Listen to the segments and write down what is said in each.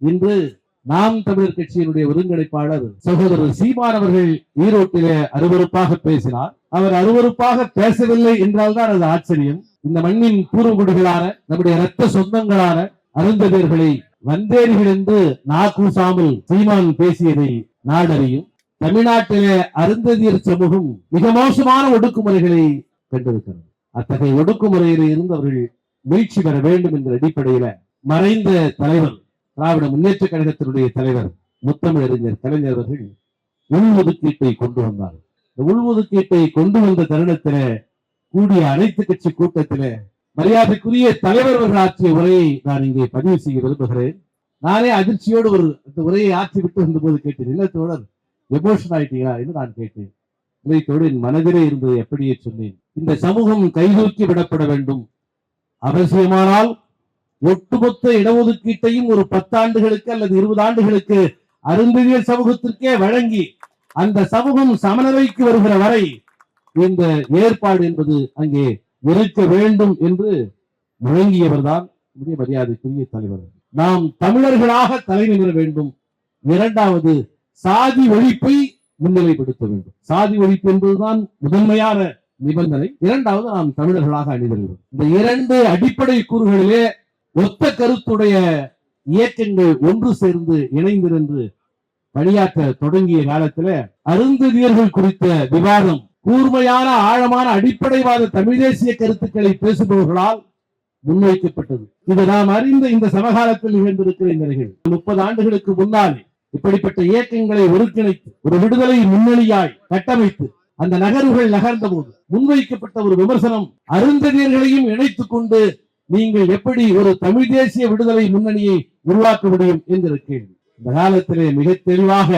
இன்று நாம் தமிழர் கட்சியினுடைய ஒருங்கிணைப்பாளர் சகோதரர் சீமான் அவர்கள் ஈரோட்டிலே அருவருப்பாக பேசினார். அவர் அருவருப்பாக பேசவில்லை என்றால்தான் அது ஆச்சரியம். இந்த மண்ணின் பூர்வகுடிகளான நம்முடைய இரத்த சொந்தங்களான அருந்ததேர்களை வந்தேர்கள் என்று நாக்கூசாமல் சீமான் பேசியதை நாடறியும். தமிழ்நாட்டிலே அருந்ததியர் சமூகம் மிக மோசமான ஒடுக்குமுறைகளை கண்டிருக்கிறது. அத்தகைய ஒடுக்குமுறையில இருந்து அவர்கள் வீழ்ச்சி பெற வேண்டும் என்ற அடிப்படையில மறைந்த தலைவர் திராவிட முன்னேற்ற கழகத்தினுடைய தலைவர் முத்தமிழறிஞர் கலைஞர் அவர்கள் உள்ஒதுக்கீட்டை கொண்டு வந்தார். இந்த உள்ஒதுக்கீட்டை கொண்டு வந்த தருணத்தில கூடிய அனைத்து கட்சி கூட்டத்தில மரியாதைக்குரிய தலைவர் அவர்கள் ஆற்றிய உரையை நான் இங்கே பதிவு செய்ய விரும்புகிறேன். நானே அதிர்ச்சியோடு ஒரு அந்த உரையை ஆற்றி விட்டு வந்தபோது கேட்டேன் என்ன தோழர் எமோஷன் ஆயிட்டீங்களா? என்று நான் கேட்டேன். உரைத்தோடு என் மனதிலே இருந்தது எப்படியே சொன்னேன். இந்த சமூகம் கைதூக்கி விடப்பட வேண்டும். அவசியமானால் ஒட்டுமொத்த இடஒதுக்கீட்டையும் ஒரு பத்தாண்டுகளுக்கு அல்லது இருபது ஆண்டுகளுக்கு அருந்ததியர் சமூகத்திற்கே வழங்கி அந்த சமூகம் சமநிலைக்கு வருகிற வரை இந்த ஏற்பாடு என்பது அங்கே இருக்க வேண்டும் என்று முழங்கியவர்தான் நம்முடைய மரியாதைக்குரிய தலைவர். நாம் தமிழர்களாக தலைமை நிற வேண்டும். இரண்டாவது சாதி ஒழிப்பை முன்னிலைப்படுத்த வேண்டும். சாதி ஒழிப்பு என்பதுதான் முதன்மையான நிபந்தனை. இரண்டாவது நாம் தமிழர்களாக அணிந்திருக்கிறோம். இந்த இரண்டு அடிப்படை கூறுகளிலே ஒத்த கருத்துடைய இயக்கங்கள் ஒன்று சேர்ந்து இணைந்திருந்து பணியாற்ற தொடங்கிய காலத்துல அருந்ததியர்கள் குறித்த விவாதம் கூர்மையான ஆழமான அடிப்படைவாத தமிழ் தேசிய கருத்துக்களை பேசுபவர்களால் முன்வைக்கப்பட்டது. இது நாம் அறிந்த இந்த சமகாலத்தில் நிகழ்ந்திருக்கிற இந்த நிகழ்வு. முப்பது ஆண்டுகளுக்கு முன்னாலே இப்படிப்பட்ட இயக்கங்களை ஒருங்கிணைத்து ஒரு விடுதலை முன்னணியாய் கட்டமைத்து அந்த நகர்வுகள் நகர்ந்த போது முன்வைக்கப்பட்ட ஒரு விமர்சனம் அருந்ததியர்களையும் இணைத்துக் கொண்டு நீங்கள் எப்படி ஒரு தமிழ் தேசிய விடுதலை முன்னணியை உருவாக்க முடியும் என்கிற கேள்வி. இந்த காலத்திலே மிக தெளிவாக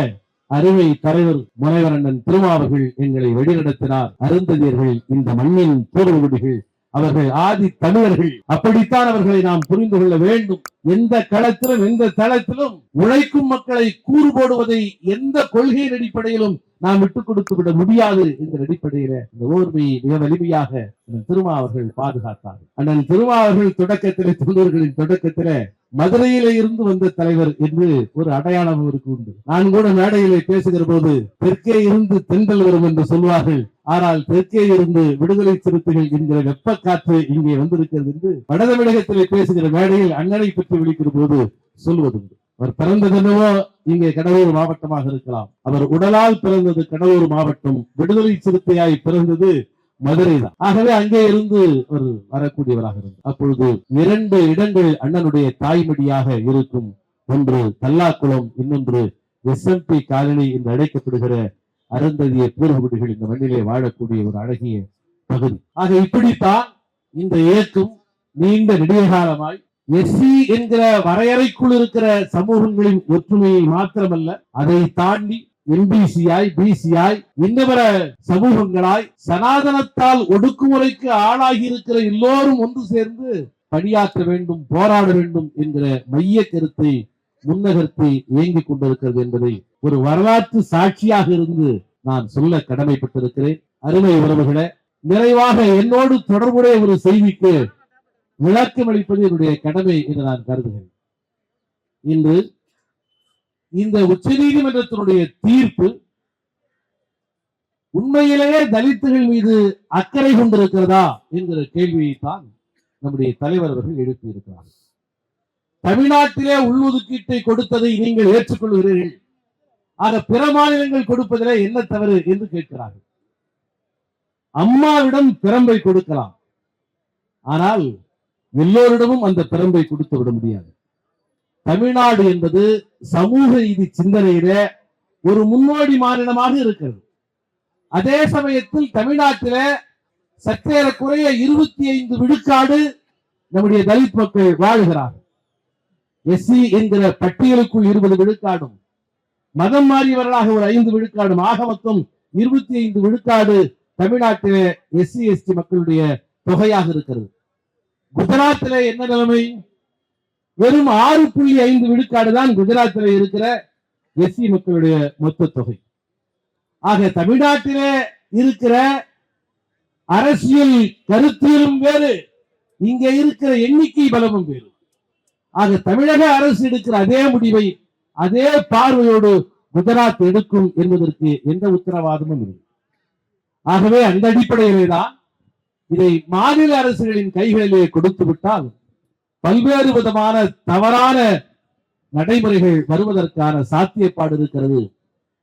அருமை தலைவர் முனைவர் திருமாவர்கள் எங்களை வழிநடத்தினார் அருந்ததியர்கள் இந்த மண்ணின் பூர்வகுடிகள் அவர்கள் ஆதி தமிழர்கள். அப்படித்தான் அவர்களை நாம் புரிந்து கொள்ள வேண்டும். எந்த களத்திலும் எந்த தளத்திலும் உழைக்கும் மக்களை கூறு போடுவதை எந்த கொள்கையின் அடிப்படையிலும் நாம் விட்டுக் கொடுத்து விட முடியாது என்ற அடிப்படையில இந்த ஓர்மையை மிக வலிமையாக அண்ணன் திருமா அவர்கள் பாதுகாத்தார்கள். அண்ணன் திருமா அவர்கள் தொடக்கத்திலே தொண்டர்களின் தொடக்கத்திலே மதுரையில இருந்து வந்த தலைவர் என்று ஒரு அடையாளம் அவருக்கு உண்டு. நான் கூட மேடையிலே பேசுகிற போது தெற்கே இருந்து தென்றல் வரும் என்று சொல்வார்கள். ஆனால் தெற்கே இருந்து விடுதலை சிறுத்தைகள் என்கிற வெப்ப காற்று இங்கே வந்திருக்கிறது என்று வடதமிழகத்திலே பேசுகிற மேடையில் அண்ணனை பற்றி விழிக்கிற போது சொல்வதுண்டு. அவர் பிறந்ததென்னவோ இங்கே கடலூர் மாவட்டமாக இருக்கலாம். அவர் உடலால் பிறந்தது கடலூர் மாவட்டம். விடுதலை சிறுத்தையாய் பிறந்தது மதுரை தான் ஆகவே அங்கே இருந்து ஒரு வரக்கூடியவராக இருந்தார். அப்பொழுது இரண்டு இடங்கள் அண்ணனுடைய தாய்மடியாக இருக்கும் ஒன்று தல்லாக்குளம் இன்னொன்று எஸ்எம்பி காலனி என்று அழைக்கப்படுகிற அருந்ததிய பூர்வகுடிகள் இந்த மண்ணிலே வாழக்கூடிய ஒரு அழகிய பகுதி. ஆக இப்படித்தான் இந்த இயக்கம் நீண்ட நெடிய காலமாய் எஸ்சி என்கிற வரையறைக்குள் இருக்கிற சமூகங்களின் ஒற்றுமையை மாத்திரமல்ல அதை தாண்டி எம்பிசியாய் பிசியாய் இன்னவர சமூகங்களாய் சனாதனத்தால் ஒடுக்குமுறைக்கு ஆளாகி இருக்கிற எல்லோரும் ஒன்று சேர்ந்து பணியாற்ற வேண்டும் போராட வேண்டும் என்கிற மைய கருத்தை முன்னகர்த்தி இயங்கிக் கொண்டிருக்கிறது என்பதை ஒரு வரலாற்று சாட்சியாக இருந்து நான் சொல்ல கடமைப்பட்டிருக்கிறேன். அருமை உறவுகளை நிறைவாக என்னோடு தொடர்புடைய ஒரு செய்திக்கு விளக்கம் அளிப்பது என்னுடைய கடமை என்று நான் கருதுகிறேன். இன்று இந்த உச்ச நீதிமன்றத்தினுடைய தீர்ப்பு உண்மையிலேயே தலித்துகள் மீது அக்கறை கொண்டிருக்கிறதா என்கிற கேள்வியை தான் நம்முடைய தலைவர் அவர்கள் எழுப்பியிருக்கிறார் தமிழ்நாட்டிலே உள்ஒதுக்கீட்டை கொடுத்ததை நீங்கள் ஏற்றுக்கொள்கிறீர்கள். ஆக பிற மாநிலங்கள் கொடுப்பதிலே என்ன தவறு என்று கேட்கிறார்கள். அம்மாவிடம் பிறம்பை கொடுக்கலாம். ஆனால் எல்லோரிடமும் அந்த பிறம்பை கொடுத்து விட முடியாது. தமிழ்நாடு என்பது சமூக நீதி சிந்தனையில ஒரு முன்னோடி மாநிலமாக இருக்கிறது. அதே சமயத்தில் தமிழ்நாட்டில சற்றேறக்குறைய இருபத்தி ஐந்து விழுக்காடு நம்முடைய தலித் மக்கள் வாழுகிறார்கள். எஸ்சி என்கிற பட்டியலுக்குள் இருபது விழுக்காடும் மதம் மாறியவர்களாக ஒரு ஐந்து விழுக்காடும் ஆக மொத்தம் இருபத்தி ஐந்து விழுக்காடு தமிழ்நாட்டிலே எஸ்சி எஸ்டி மக்களுடைய தொகையாக இருக்கிறது. குஜராத்திலே என்ன நிலைமை? வெறும் ஆறு புள்ளி ஐந்து விழுக்காடு தான் குஜராத்தில் இருக்கிற எஸ்சி மக்களுடைய மொத்த தொகை. ஆக தமிழ்நாட்டிலே இருக்கிற அரசியல் கருத்தியலும் வேறு இங்க இருக்கிற எண்ணிக்கை பலமும் வேறு. ஆக தமிழக அரசு எடுக்கிற அதே முடிவை அதே பார்வையோடு குஜராத் எடுக்கும் என்பதற்கு எந்த உத்தரவாதமும் இல்லை. ஆகவே அந்த அடிப்படையிலே தான் இதை மாநில அரசுகளின் கைகளிலே கொடுத்து விட்டால் பல்வேறு விதமான தவறான நடைமுறைகள் வருவதற்கான சாத்தியப்பாடு இருக்கிறது.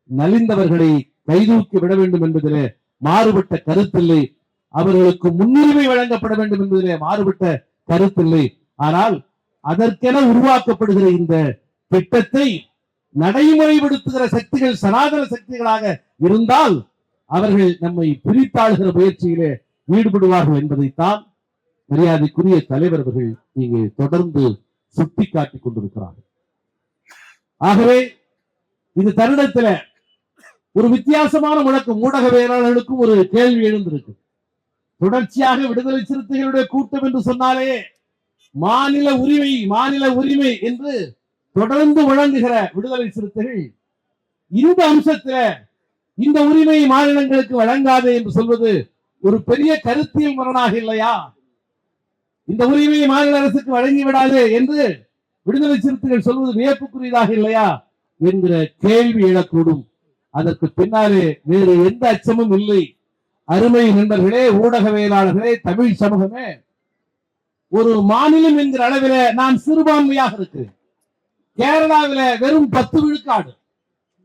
நலிந்தவர்களை கைதூக்கி விட வேண்டும் என்பதிலே மாறுபட்ட கருத்தில்லை. அவர்களுக்கு முன்னுரிமை வழங்கப்பட வேண்டும் என்பதிலே மாறுபட்ட கருத்தில்லை. ஆனால் அதற்கென உருவாக்கப்படுகிற இந்த திட்டத்தை நடைமுறைப்படுத்துகிற சக்திகள் சனாதன சக்திகளாக இருந்தால் அவர்கள் நம்மை பிரித்தாளுகிற முயற்சியிலே ஈடுபடுவார்கள் என்பதைத்தான் மரியாதைக்குரிய தலைவர்கள் இங்கே தொடர்ந்து காட்டி கொண்டிருக்கிறார்கள். ஆகவே இந்த தருணத்துல ஒரு வித்தியாசமான முழக்கம். ஊடகவியலாளர்களுக்கும் ஒரு கேள்வி எழுந்திருக்கு. தொடர்ச்சியாக விடுதலை சிறுத்தைகளுடைய கூட்டம் என்று சொன்னாலே மாநில உரிமை மாநில உரிமை என்று தொடர்ந்து வழங்குகிற விடுதலை சிறுத்தைகள் இந்த அம்சத்துல இந்த உரிமை மாநிலங்களுக்கு வழங்காது என்று சொல்வது ஒரு பெரிய கருத்தியல் முரணாக இல்லையா? இந்த உரிமையை மாநில அரசுக்கு வழங்கி விடாது என்று விடுதலை சிறுத்தைகள் சொல்வது வியப்புக்குரியதாக இல்லையா என்கிற கேள்வி எழக்கூடும். அதற்கு பின்னாலே வேறு எந்த அச்சமும் இல்லை. அருமை நண்பர்களே ஊடகவியலாளர்களே தமிழ் சமூகமே ஒரு மாநிலம் என்கிற அளவில நான் சிறுபான்மையாக இருக்கிறேன். கேரளாவில வெறும் பத்து விழுக்காடு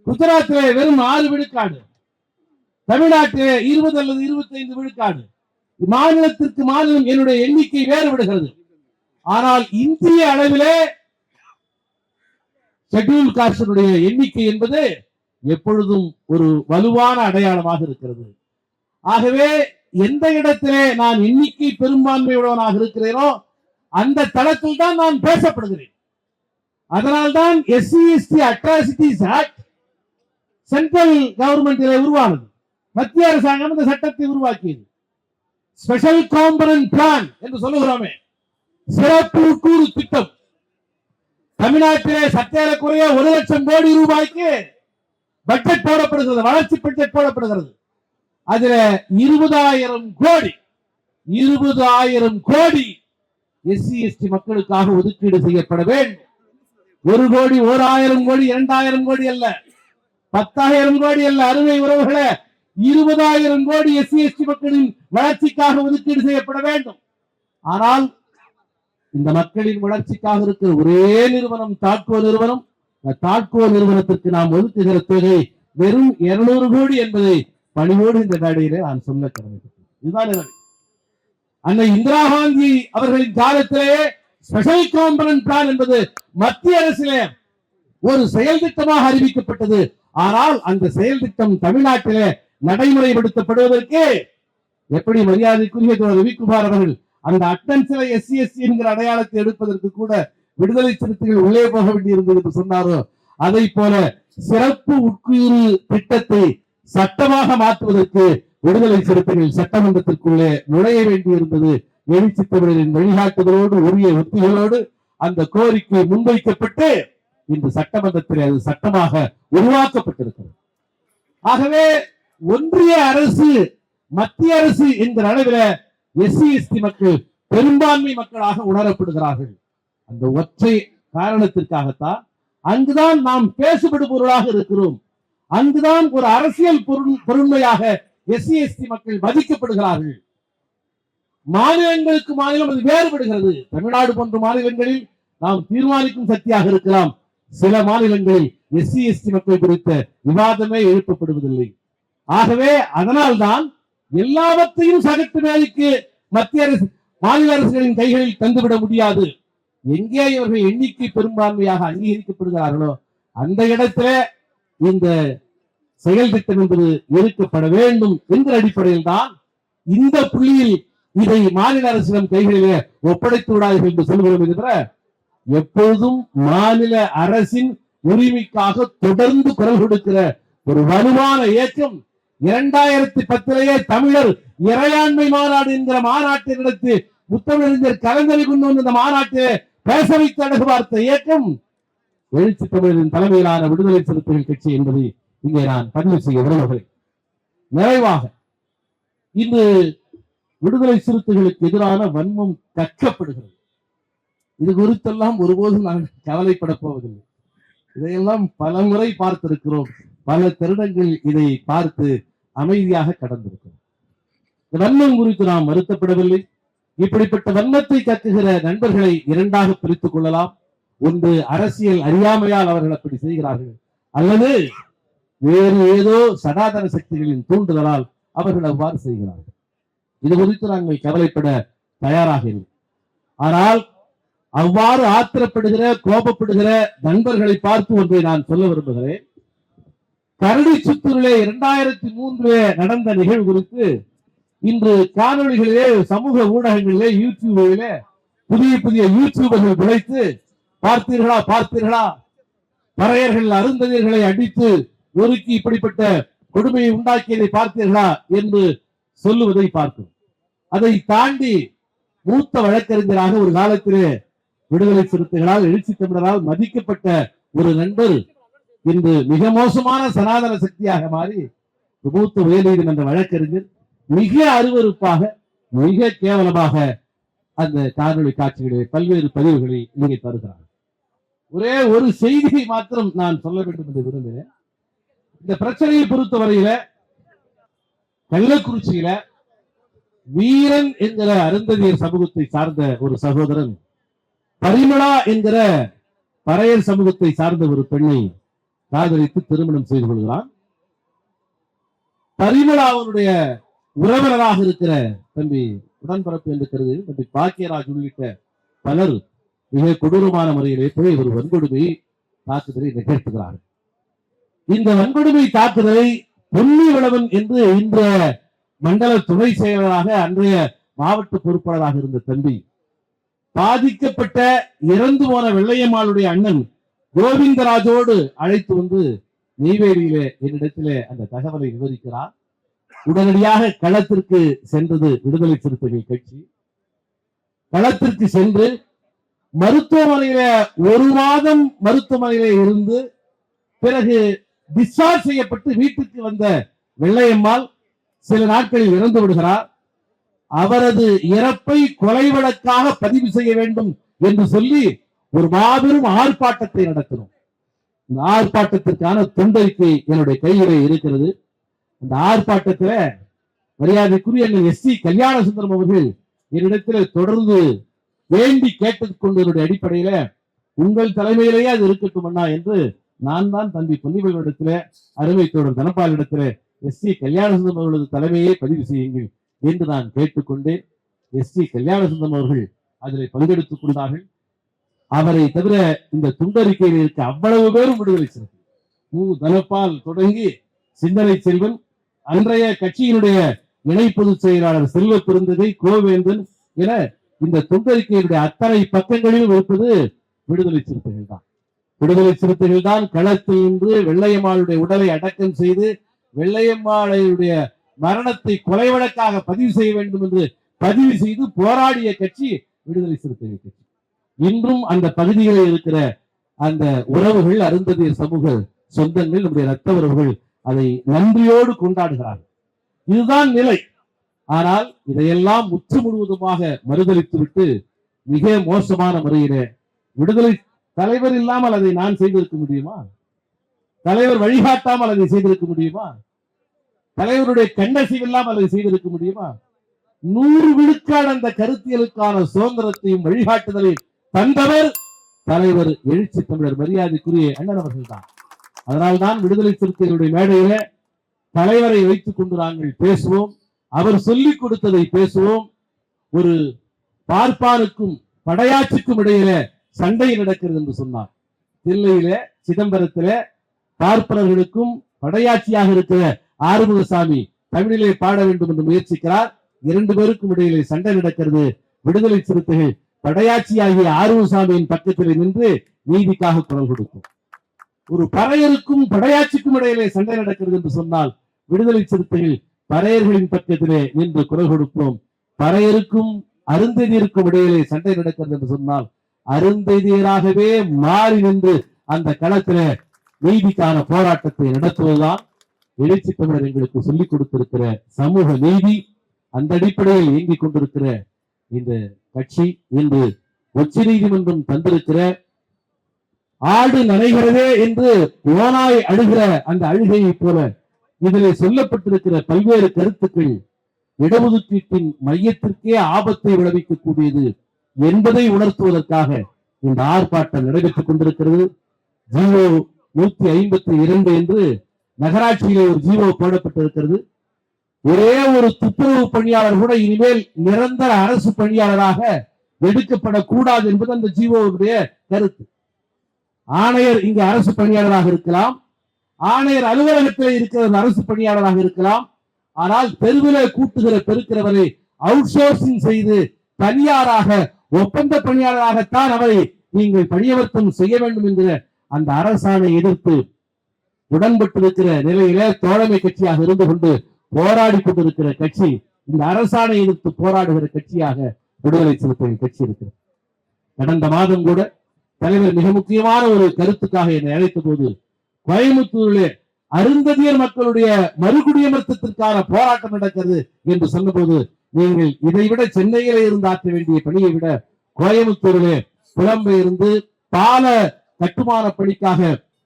குஜராத்தில் வெறும் ஆறு விழுக்காடு தமிழ்நாட்டிலே இருபது அல்லது இருபத்தி ஐந்து விழுக்காடு மாநிலத்திற்கு மாநிலம் என்னுடைய எண்ணிக்கை வேறுபடுகிறது. ஆனால் இந்திய அளவிலே ஷெட்யூல் காஸ்டனுடைய எண்ணிக்கை என்பது எப்பொழுதும் ஒரு வலுவான அடையாளமாக இருக்கிறது. ஆகவே எந்த இடத்திலே நான் எண்ணிக்கை பெரும்பான்மையுள்ளவனாக இருக்கிறேனோ அந்த தளத்தில் தான் நான் பேசப்படுகிறேன். அதனால்தான் SC ST atrocities act central கவர்மெண்டிலே உருவானது. மத்திய அரசாங்கம் இந்த சட்டத்தை உருவாக்கியது. ஸ்பெஷல் காம்பனன்ட் பிளான் என்று சொல்லுகிறோமே. சிறப்பு கூறு திட்டம். தமிழ்நாட்டிலே சற்றேறக்குறைய ஒரு லட்சம் கோடி ரூபாய்க்கு பட்ஜெட் போடப்படுகிறது வளர்ச்சி பட்ஜெட் போடப்படுகிறது. அதுல இருபதாயிரம் கோடி இருபதாயிரம் கோடி எஸ்சி எஸ்டி மக்களுக்காக ஒதுக்கீடு செய்யப்பட வேண்டும். ஒரு கோடி ஓர் ஆயிரம் கோடி இரண்டாயிரம் கோடி அல்ல பத்தாயிரம் கோடி அல்ல. அருமை உறவுகளை இருபதாயிரம் கோடி எஸ்சி எஸ்டி மக்களின் வளர்ச்சிக்காக ஒதுக்கீடு செய்யப்பட வேண்டும். ஆனால் இந்த மக்களின் வளர்ச்சிக்காக இருக்கிற ஒரே நிறுவனம் தாட்கோ நிறுவனம். அந்த தாட்கோ நிறுவனத்திற்கு நாம் ஒதுக்குகிற தொகை வெறும் இருநூறு கோடி என்பதை பணிவோடு இந்த மேடையிலே நான் சொல்ல கடமைப்பட்டேன் இதுதான் நிலைமை. அன்னை இந்திரா காந்தி அவர்களின் காலத்திலேயே ஸ்பெஷல் காம்பனன்ட் பிளான் என்பது மத்திய அரசிலே ஒரு செயல் திட்டமாக அறிவிக்கப்பட்டது. ஆனால் அந்த செயல் திட்டம் தமிழ்நாட்டிலே நடைமுறைப்படுத்தப்படுவதற்கு எப்படி மரியாதைக்குரிய ரவிக்குமார் அவர்கள் அந்த அட்டன்சில எஸ்சி எஸ்சி என்கிற அடையாளத்தை எடுப்பதற்கு கூட விடுதலை சிறுத்தைகள் உள்ளே போக வேண்டியிருந்தது என்று சொன்னாரோ? அதை போல சிறப்பு உட்கூறு திட்டத்தை சட்டமாக மாற்றுவதற்கு விடுதலை சிறுத்தைகள் சட்டமன்றத்திற்குள்ளே நுழைய வேண்டியிருந்தது. எழுச்சி தமிழரின் வழிகாட்டுதலோடு உரிய உத்திகளோடு அந்த கோரிக்கை முன்வைக்கப்பட்டு இன்று சட்டமன்றத்தில் அது சட்டமாக உருவாக்கப்பட்டிருக்கிறது. ஆகவே ஒன்றிய அரசு மத்திய அரசு என்கிற அளவில் எஸ்சி எஸ்டி மக்கள் பெரும்பான்மை மக்களாக உணரப்படுகிறார்கள். அந்த ஒற்றை காரணத்திற்காகத்தான் அங்குதான் நாம் பேசுபடுபொருளாக இருக்கிறோம். அங்குதான் ஒரு அரசியல் பொருள் பொருண்மையாக எஸ்சி எஸ்டி மக்கள் மதிக்கப்படுகிறார்கள். மாநிலங்களுக்கு மாநிலம் அது வேறுபடுகிறது. தமிழ்நாடு போன்ற மாநிலங்களில் நாம் தீர்மானிக்கும் சக்தியாக இருக்கலாம். சில மாநிலங்களில் எஸ்சி எஸ்டி மக்கள் குறித்த விவாதமே எழுப்பப்படுவதில்லை. ஆகவே அதனால்தான் எல்லாவற்றையும் சகட்டு வேலைக்கு மத்திய அரசு மாநில அரசுகளின் கைகளில் தந்துவிட முடியாது. எங்கே இவர்கள் எண்ணிக்கை பெரும்பான்மையாக அங்கீகரிக்கப்படுகிறார்களோ அந்த இடத்துல இந்த செயல் திட்டம் என்பது இருக்கப்பட வேண்டும் என்ற அடிப்படையில் தான் இந்த புள்ளியில் இதை மாநில அரசிடம் கைகளிலே ஒப்படைத்து விடாதீர்கள் என்று சொல்கிறோம் என்கிற எப்பொழுதும் மாநில அரசின் உரிமைக்காக தொடர்ந்து குரல் கொடுக்கிற ஒரு வலுவான இயக்கம் இரண்டாயிரத்தி பத்திலேயே தமிழர் இறையாண்மை மாநாடு என்கிற மாநாட்டை நடத்தி முத்தமிழறிஞர் கலைஞரை கொண்டு வந்த இந்த மாநாட்டிலே பேச வைத்து அழகு பார்த்த இயக்கம் எழுச்சி தமிழரின் தலைமையிலான விடுதலை சிறுத்தைகள் கட்சி என்பதை இங்கே நான் பதிவு செய்ய விரும்புகிறேன். நிறைவாக இன்று விடுதலை சிறுத்தைகளுக்கு எதிரான வன்மம் கற்கப்படுகிறது. இது குறித்தெல்லாம் ஒருபோதும் நாங்கள் கவலைப்பட போவதில்லை. இதையெல்லாம் பல முறை பார்த்திருக்கிறோம். பல தருணங்கள் இதை பார்த்து அமைதியாக கடந்திருக்கும் இந்த வன்மம் குறித்து நாம் வருத்தப்படவில்லை. இப்படிப்பட்ட வன்மத்தை கத்துகிற நண்பர்களை இரண்டாக பிரித்துக் கொள்ளலாம். ஒன்று அரசியல் அறியாமையால் அவர்கள் அப்படி செய்கிறார்கள். அல்லது வேறு ஏதோ சனாதன சக்திகளின் தூண்டுதலால் அவர்கள் அவ்வாறு செய்கிறார்கள். இது குறித்து நாங்கள் கவலைப்பட தயாராக இல்லை. ஆனால் அவ்வாறு ஆத்திரப்படுகிற கோபப்படுகிற நண்பர்களை பார்த்து ஒன்றை நான் சொல்ல விரும்புகிறேன். கரடி சுத்தூரிலே இரண்டாயிரத்தி மூன்றுலே நடந்த நிகழ்வு குறித்து இன்று காணொலிகளிலே சமூக ஊடகங்களிலே யூடியூபிலே புதிய புதிய யூடியூபர்கள் விளைத்து பார்த்தீர்களா பார்த்தீர்களா? பறையர்கள் அருந்ததியர்களை அடித்து ஒருக்கி இப்படிப்பட்ட கொடுமையை உண்டாக்கியதை பார்த்தீர்களா என்று சொல்லுவதை பார்க்கும் அதை தாண்டி மூத்த வழக்கறிஞராக ஒரு காலத்திலே விடுதலை சிறுத்தைகளால் எழுச்சி தமிழரால் மதிக்கப்பட்ட ஒரு நண்பர் இன்று மிக மோசமான சனாதன சக்தியாக மாறி மூத்த உயர்நீதிமன்ற வழக்கறிஞர் மிக அருவருப்பாக மிக கேவலமாக அந்த காணொலி காட்சிகளை பல்வேறு பதிவுகளை இங்கே தருகிறார். ஒரே ஒரு செய்தியை மாத்திரம் நான் சொல்ல வேண்டும் என்று விரும்புகிறேன். இந்த பிரச்சனையை பொறுத்தவரையில கள்ளக்குறிச்சியில வீரன் என்கிற அருந்ததியர் சமூகத்தை சார்ந்த ஒரு சகோதரன் பரிமளா என்கிற பறையர் சமூகத்தை சார்ந்த ஒரு பெண்ணை காதலித்து திருமணம் செய்து கொள்கிறான். பரிமளாவனுடைய உறவினராக இருக்கிற தம்பி உடன்பரப்பு என்று கருது தம்பி பாக்கியராஜ் உள்ளிட்ட பலர் மிக கொடூரமான முறையிலே போய் ஒரு வன்கொடுமை தாக்குதலை நிகழ்த்துகிறார்கள். இந்த வன்கொடுமை தாக்குதலை பொன்னி விளவன் என்று இந்த மண்டல துணை செயலராக அன்றைய மாவட்ட பொறுப்பாளராக இருந்த தம்பி பாதிக்கப்பட்ட இறந்து போன வெள்ளையம்மாளுடைய அண்ணன் கோவிந்தராஜோடு அழைத்து வந்து நெய்வேலியிலே என்னிடத்திலே அந்த தகவலை விவரிக்கிறார். உடனடியாக களத்திற்கு சென்றது விடுதலை சிறுத்தைகள் கட்சி. களத்திற்கு சென்று மருத்துவமனையில ஒரு மாதம் மருத்துவமனையில இருந்து பிறகு டிஸ்சார்ஜ் செய்யப்பட்டு வீட்டுக்கு வந்த வெள்ளையம்மாள் சில நாட்களில் இறந்து விடுகிறார். அவரது இறப்பை கொலை வழக்காக பதிவு செய்ய வேண்டும் என்று சொல்லி ஒரு மாபெரும் ஆர்ப்பாட்டத்தை நடத்தினோம் இந்த ஆர்ப்பாட்டத்திற்கான தொண்டறிக்கை என்னுடைய கையிலே இருக்கிறது. அந்த ஆர்ப்பாட்டத்துல மரியாதைக்குரிய எங்கள் எஸ் சி கல்யாண சுந்தரம் அவர்கள் என்னிடத்தில் தொடர்ந்து வேண்டி கேட்டுக்கொண்டதனுடைய அடிப்படையில உங்கள் தலைமையிலேயே அது இருக்கட்டும் அண்ணா என்று நான் தான் தம்பி பொன்னிவர்களிடத்துல அருமை தோழர் தனபாலிடத்துல எஸ் சி கல்யாணசுந்தரம் அவர்களது தலைமையை பதிவு செய்யுங்கள் என்று நான் கேட்டுக்கொண்டேன். எஸ் சி கல்யாணசுந்தரம் அவர்கள் அதில் பங்கெடுத்துக் கொண்டார்கள். அவரை தவிர இந்த துண்டறிக்கையில் இருக்க அவ்வளவு பேரும் விடுதலை சிறப்பு மு தனபால் தொடங்கி சிந்தனை செல்வன் அன்றைய கட்சியினுடைய இணை பொதுச் செயலாளர் செல்வ பெருந்தகை கோவேந்தன் என இந்த துண்டறிக்கையினுடைய அத்தனை பக்கங்களிலும் இருப்பது விடுதலை சிறுத்தைகள் தான். விடுதலை சிறுத்தைகள் தான் களத்தில் நின்று வெள்ளையம்மாளுடைய உடலை அடக்கம் செய்து வெள்ளையம்மாளுடைய மரணத்தை கொலை வழக்காக பதிவு செய்ய வேண்டும் என்று பதிவு செய்து போராடிய கட்சி விடுதலை சிறுத்தைகள் கட்சி. இன்றும் அந்த பகுதிகளில் இருக்கிற அந்த உறவுகள் அருந்ததிய சமூக சொந்தங்கள் நம்முடைய ரத்த உறவுகள் அதை நன்றியோடு கொண்டாடுகிறார்கள். இதுதான் நிலை. ஆனால் இதையெல்லாம் முற்று முழுவதுமாக மறுதளித்து விட்டு மிக மோசமான முறையில விடுதலை தலைவர் இல்லாமல் அதை நான் செய்திருக்க முடியுமா? தலைவர் வழிகாட்டாமல் அதை செய்திருக்க முடியுமா? தலைவருடைய கண்ணசிவு இல்லாமல் அதை செய்திருக்க முடியுமா? நூறு விழுக்காடு அந்த கருத்தியலுக்கான சுதந்திரத்தையும் வழிகாட்டுதலையும் தந்தவர் தலைவர் எழுச்சி தமிழர் மரியாதைக்குரிய அண்ணன் அவர்கள் தான் அதனால்தான் விடுதலை சிறுத்தைகளுடைய மேடையில தலைவரை வைத்துக் கொண்டு நாங்கள் பேசுவோம். அவர் சொல்லிக் கொடுத்ததை பேசுவோம். ஒரு பார்ப்பானுக்கும் படையாட்சிக்கும் இடையில சண்டை நடக்கிறது என்று சொன்னார். தில்லையில சிதம்பரத்தில பார்ப்பனர்களுக்கும் படையாட்சியாக இருக்கிற ஆறுமுகசாமி தமிழிலே பாட வேண்டும் என்று முயற்சிக்கிறார். இரண்டு பேருக்கும் இடையிலே சண்டை நடக்கிறது. விடுதலை சிறுத்தைகள் படையாட்சியாகிய ஆர்வசாமியின் பக்கத்தில் நின்று நீதிக்காக குரல் கொடுக்கும். ஒரு பறையருக்கும் படையாட்சிக்கும் இடையிலே சண்டை நடக்கிறது என்று சொன்னால் விடுதலை சிறுத்தைகள் பறையர்களின் பக்கத்திலே நின்று குரல் கொடுப்போம். பறையருக்கும் அருந்ததியருக்கும் இடையிலே சண்டை நடக்கிறது என்று சொன்னால் அருந்ததியராகவே மாறி நின்று அந்த களத்தில நீதிக்கான போராட்டத்தை நடத்துவதுதான் எழுச்சி தமிழர் எங்களுக்கு சொல்லிக் கொடுத்திருக்கிற சமூக நீதி. அந்த அடிப்படையில் இயங்கிக் கொண்டிருக்கிற இந்த கட்சி இன்று உச்ச நீதிமன்றம் தந்திருக்கிற ஆடு நனைகிறதே என்று ஓனாய் அழுகிற அந்த அழுகையைப் போல இதிலே சொல்லப்பட்டிருக்கிற பல்வேறு கருத்துக்கள் இடஒதுக்கீட்டின் மையத்திற்கே ஆபத்தை விளைவிக்கக்கூடியது என்பதை உணர்த்துவதற்காக இந்த ஆர்ப்பாட்டம் நடைபெற்றுக் கொண்டிருக்கிறது. ஜீவோ நூத்தி ஐம்பத்தி இரண்டு என்று நகராட்சியிலே ஒரு ஜீவோ போடப்பட்டிருக்கிறது. ஒரே ஒரு துப்புரவு பணியாளர் கூட இனிமேல் நிரந்தர அரசு பணியாளராக எடுக்கப்படக்கூடாது என்பது அந்த ஜீவோவுடைய கருத்து. ஆணையர் இங்கு அரசு பணியாளராக இருக்கலாம். ஆணையர் அலுவலகத்தில் இருக்கிற அரசு பணியாளராக இருக்கலாம். ஆனால் தெருவிலே கூட்டுகிற பெருக்கிறவரை அவுட் சோர்சிங் செய்து தனியாராக ஒப்பந்த பணியாளராகத்தான் அவரை நீங்கள் பணியமர்த்தம் செய்ய வேண்டும் என்கிற அந்த அரசாணை எதிர்த்து உடன்பட்டிருக்கிற நிலையில தோழமை கட்சியாக இருந்து கொண்டு போராடி கொண்டிருக்கிற கட்சி இந்த அரசாணை எதிர்த்து போராடுகிற கட்சியாக விடுதலை சிறுத்தைகள் கட்சி இருக்கிறது. கடந்த மாதம் கூட தலைவர் மிக முக்கியமான ஒரு கருத்துக்காக என்னை அழைத்த போது கோயம்புத்தூரிலே அருந்ததியர் மக்களுடைய மறுகுடியமர்த்தத்திற்கான போராட்டம் நடக்கிறது என்று சொன்னபோது நீங்கள் இதைவிட சென்னையில இருந்து ஆற்ற வேண்டிய பணியை விட கோயம்புத்தூரிலே புலம்பெயர்ந்து பால கட்டுமான பணிக்காக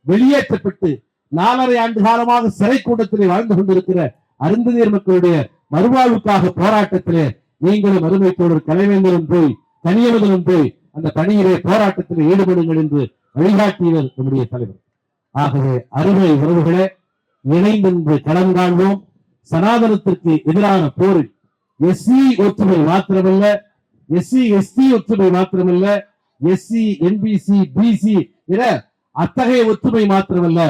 வெளியேற்றப்பட்டு நாலரை ஆண்டு காலமாக சிறை கூட்டத்திலே வாழ்ந்து கொண்டிருக்கிற அருந்ததியர் மக்களுடைய மறுவாழ்வுக்காக போராட்டத்திலே நீங்களும் அருமைத்தோடு கலைவேந்தரும் போய் கனியவதனும் போய் அந்த பணியிலே போராட்டத்தில் ஈடுபடுங்கள் என்று வழிகாட்டியவர் நம்முடைய தலைவர். ஆகவே அருமை உறவுகளே இணைந்து களம் காண்போம். சனாதனத்திற்கு எதிரான போரில் எஸ்சி ஒற்றுமை மாத்திரமல்ல எஸ்சி எஸ்டி ஒற்றுமை மாத்திரமல்ல எஸ்சி என்பிசி பிசி என அத்தகைய ஒற்றுமை மாத்திரமல்ல.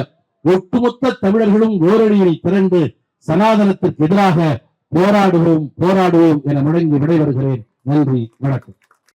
ஒட்டுமொத்த தமிழர்களும் ஓரணியில் திரண்டு சனாதனத்திற்கு எதிராக போராடுவோம் போராடுவோம் என முழங்கி விடைபெறுகிறேன். நன்றி வணக்கம்.